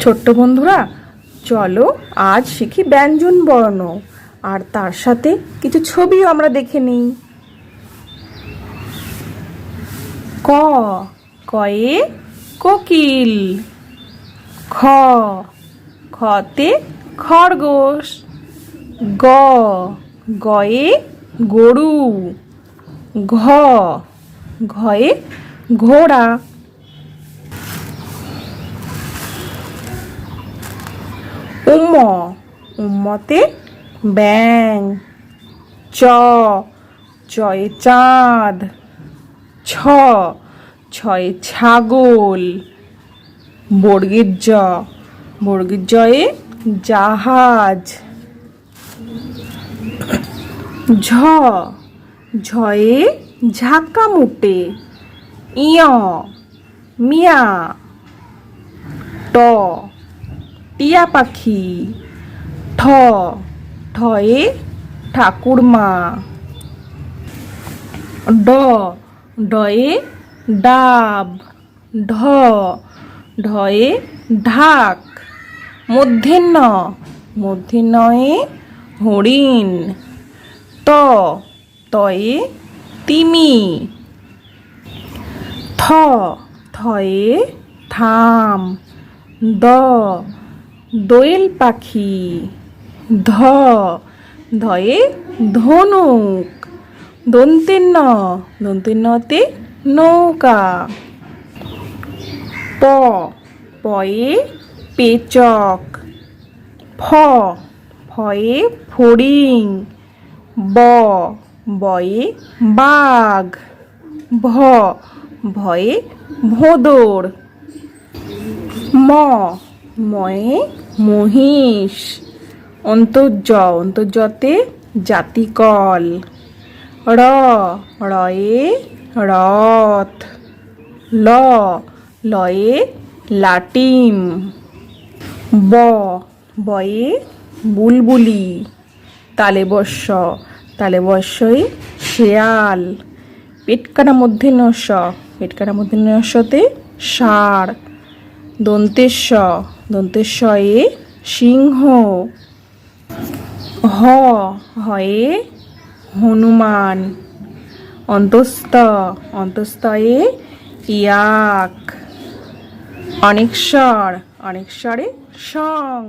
ছোট্ট বন্ধুরা, চলো আজ শিখি ব্যঞ্জন বর্ণ। আর তার সাথে কিছু ছবিও আমরা দেখে নিই। ক, কয়ে কোকিল। খ, খতে খরগোশ। গ, গয়ে গরু। ঘ, ঘয়ে ঘোড়া। উম উম্মতে ব্যাং চ চয়ে চাঁদ, ছ, ছয়ে ছাগল, বর্গের জ, বর্গের জয়ে জাহাজ, ঝ, ঝয়ে ঝাঁকা মুটে, ইয়, মিয়া, ট টিয়া পাখি। ঠ, ঠয়ে ঠাকুরমা। ড, ডয়ে ডাব। ঢ, ঢয়ে ঢাক। মধ্যাহ্ন মধ্যাহ্নয়ে হরিণ। ত, তয়ে তিমি। থ, থয়ে থাম। দ দোয়েল পাখি, ধ, ধয়ে ধনুক দন্তের ন দন্তের নতে নৌকা, প, পয়ে পেচক, ফ, ফয়ে ফড়িং, ব, বয়ে বাঘ, ভ, ভয়ে ভোঁদর ম ময়ে মহিষ। অন্তর্জ অন্তর্জতে জাতিকল। র, রয়ে রথ। ল, লয়ে লাটিম। ব, বয়ে বুলবুলি। তালে বর্ষ, তালে বর্ষই শেয়াল। পেটকাটা মধ্যে নস পেটকাটা মধ্যে নসতে ষাঁড়। দন্তেশ্ব দন্তেশ্বয়ে সিংহ হ হয়ে হনুমান অন্তস্ত অন্তস্থয়ে ইয়াক অনেকস্বর অনেকস্বরে সং।